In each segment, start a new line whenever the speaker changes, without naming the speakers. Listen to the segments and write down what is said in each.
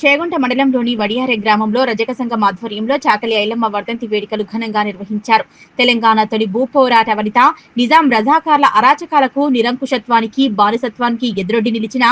చేగుంట మండలంలోని వడియారె గ్రామంలో రజక సంఘం ఆధ్వర్యంలో చాకలి ఐలమ్మ వర్ధంతి వేడుకలు ఘనంగా నిర్వహించారు. తెలంగాణ తొలి భూపోరాట వనిత నిజాం రజాకార్ల అరాచకాలకు నిరంకుశత్వానికి బానిసత్వానికి ఎదురొడ్డి నిలిచిన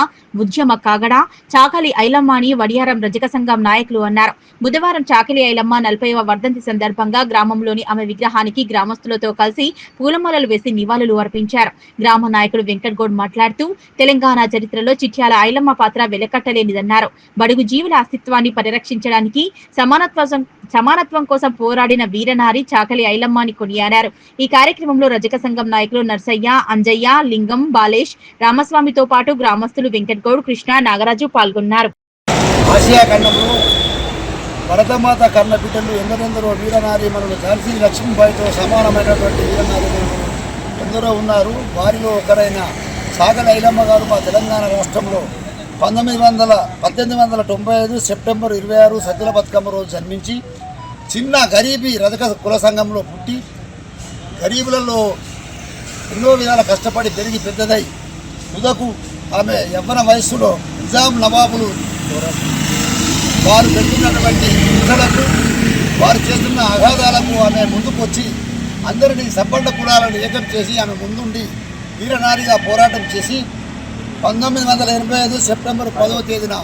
ఉద్యమ కాగడ చాకలి ఐలమ్మ అని వడియారం రజక సంఘం నాయకులు అన్నారు. బుధవారం చాకలి ఐలమ్మ నలభైవ వర్ధంతి సందర్భంగా గ్రామంలోని ఆమె విగ్రహానికి గ్రామస్తులతో కలిసి పూలమాలలు వేసి నివాళులు అర్పించారు. గ్రామ నాయకుడు వెంకట్ గౌడ్ మాట్లాడుతూ తెలంగాణ చరిత్రలో చిట్యాల ఐలమ్మ పాత్ర వెలకట్టలేనిదన్నారు. బడుగు జీవుల అస్తిత్వాన్ని పరిరక్షించడానికి సమానత్వం సమానత్వం కోసం పోరాడిన వీరనారి చాకలి ఐలమ్మని కొనియాడారు. ఈ కార్యక్రమంలో రజక సంఘం నాయకులు నర్సయ్య అంజయ్య లింగం బాలేష్ రామస్వామితో పాటు గ్రామస్తులు వెంకట్ గౌడ్ కృష్ణ నాగరాజు పాల్గొన్నారు.
భరతమాత కన్న బిడ్డలు ఎందరెందరో వీరనారీమణులు ఝాన్సీ లక్ష్మీబాయితో సమానమైనటువంటి వీరనారి ఎందరో ఉన్నారు. వారిలో ఒకరైన సాగల ఐలమ్మ గారు మా తెలంగాణ రాష్ట్రంలో పంతొమ్మిది వందల పద్దెనిమిది వందల తొంభై ఐదు సెప్టెంబర్ ఇరవై ఆరు సద్దుల బతుకమ్మ రోజు జన్మించి చిన్న గరీబీ రజక కుల సంఘంలో పుట్టి గరీబులలో ఎన్నో విధాల కష్టపడి పెరిగి పెద్దదై తుదకు ఆమె యవ్వన వయస్సులో నిజాం నవాబులు వారు పెడుతున్నటువంటి హింసలకు వారు చేస్తున్న అగాధాలకు ఆమె ముందుకు వచ్చి అందరినీ సబ్బండ కులాలను ఏకం చేసి ఆమె ముందుండి వీరనారిగా పోరాటం చేసి పంతొమ్మిది వందల ఎనభై ఐదు సెప్టెంబర్ పదవ తేదీన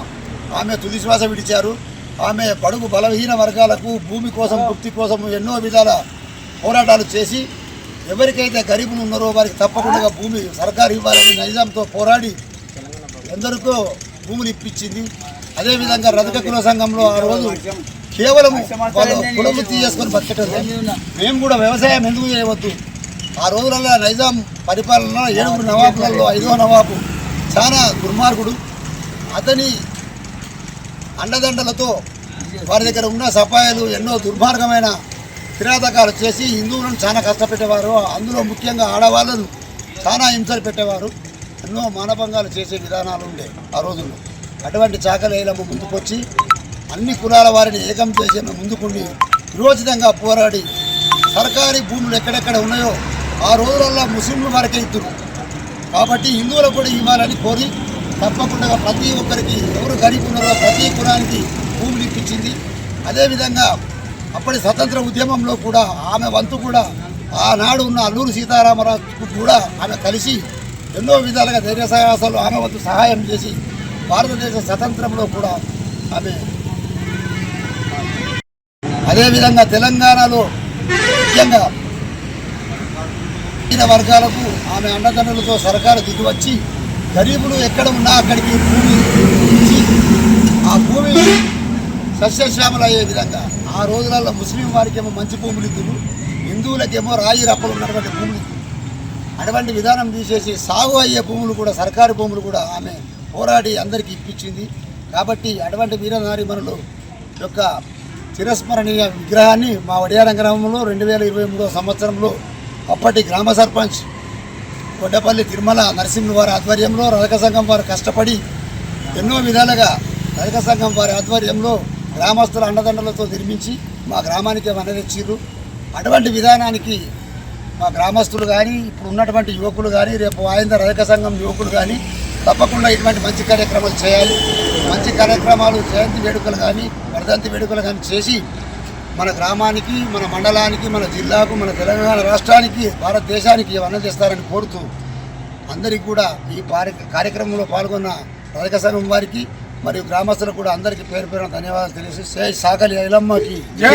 ఆమె తుది శ్వాస విడిచారు. ఆమె పడుగు బలహీన వర్గాలకు భూమి కోసం వృత్తి కోసం ఎన్నో విధాల పోరాటాలు చేసి ఎవరికైతే గరీబులు ఉన్నారో వారికి తప్పకుండా భూమి సర్కారు ఇవ్వాలని నైజాంతో పోరాడి ఎందరికో భూములు ఇప్పించింది. అదేవిధంగా రజక కుల సంఘంలో ఆ రోజు కేవలం వాళ్ళు కులవృత్తి చేసుకొని బతకటం మేము కూడా వ్యవసాయం ఎందుకు చేయవద్దు? ఆ రోజులలో నైజాం పరిపాలన ఏడుగురు నవాబులలో ఐదో నవాబు చాలా దుర్మార్గుడు. అతని అండదండలతో వారి దగ్గర ఉన్న సపాయాలు ఎన్నో దుర్మార్గమైన కిరాతకాలు చేసి హిందువులను చాలా కష్టపెట్టేవారు. అందులో ముఖ్యంగా ఆడవాళ్ళను చాలా హింసలు పెట్టేవారు. ఎన్నో మానభంగాలు చేసే విధానాలు ఉండే ఆ రోజుల్లో. అటువంటి చాకలేలమ్మ ముందుకొచ్చి అన్ని కులాల వారిని ఏకం చేసి ముందుకుండి విరోచితంగా పోరాడి సర్కారీ భూములు ఎక్కడెక్కడ ఉన్నాయో ఆ రోజులలో ముస్లింలు వారికి ఇద్దరు. కాబట్టి హిందువులకు కూడా ఇవ్వాలని కోరి తప్పకుండా ప్రతి ఒక్కరికి ఎవరు గరీబ్ ఉన్నారో ప్రతి కులానికి భూములు ఇప్పించింది అదేవిధంగా అప్పటి స్వతంత్ర ఉద్యమంలో కూడా ఆమె వంతు కూడా ఆనాడు ఉన్న అల్లూరు సీతారామరాజుకు కూడా ఆమె కలిసి ఎన్నో విధాలుగా ధైర్య సాహసాలు ఆమె వంతు సహాయం చేసి భారతదేశ స్వతంత్రంలో కూడా ఆమె అదేవిధంగా తెలంగాణలో ముఖ్యంగా బలహీన వర్గాలకు ఆమె అండదండలతో సర్కారు దిగివచ్చి గరీబులు ఎక్కడ ఉన్నా అక్కడికి భూమి ఇచ్చి ఆ భూమి సస్యశ్యామలు అయ్యే విధంగా. ఆ రోజులలో ముస్లిం వారికేమో మంచి భూములు ఇద్దురు హిందువులకేమో రాయి రప్పలు ఉన్నటువంటి భూములు అటువంటి విధానం తీసేసి సాగు అయ్యే భూములు కూడా సర్కారు భూములు కూడా ఆమె పోరాడి అందరికీ ఇప్పించింది. కాబట్టి అటువంటి వీరనారిమణులు యొక్క చిరస్మరణీయ విగ్రహాన్ని మా వడియారం గ్రామంలో రెండు వేల ఇరవై మూడో సంవత్సరంలో అప్పటి గ్రామ సర్పంచ్ కొడ్డపల్లి తిరుమల నరసింహ వారి ఆధ్వర్యంలో రజక సంఘం వారు కష్టపడి ఎన్నో విధాలుగా రజక సంఘం వారి ఆధ్వర్యంలో గ్రామస్తుల అండదండలతో నిర్మించి మా గ్రామానికి వనరిచ్చిర్రు అటువంటి విధానానికి మా గ్రామస్తులు కానీ ఇప్పుడు ఉన్నటువంటి యువకులు కానీ రేపు ఆయంద రజక సంఘం యువకులు కానీ తప్పకుండా ఇటువంటి మంచి కార్యక్రమాలు చేయాలి. మంచి కార్యక్రమాలు జయంతి వేడుకలు కానీ వర్ధంతి వేడుకలు కానీ చేసి మన గ్రామానికి మన మండలానికి మన జిల్లాకు మన తెలంగాణ రాష్ట్రానికి భారతదేశానికి ఇవన్నీ చేస్తారని కోరుతూ అందరికీ కూడా ఈ కార్యక్రమంలో పాల్గొన్న రజక సంఘం వారికి మరియు గ్రామస్తులకు కూడా అందరికీ పేరు పేరున ధన్యవాదాలు తెలియజేసి సాకలి ఐలమ్మకి.
జై!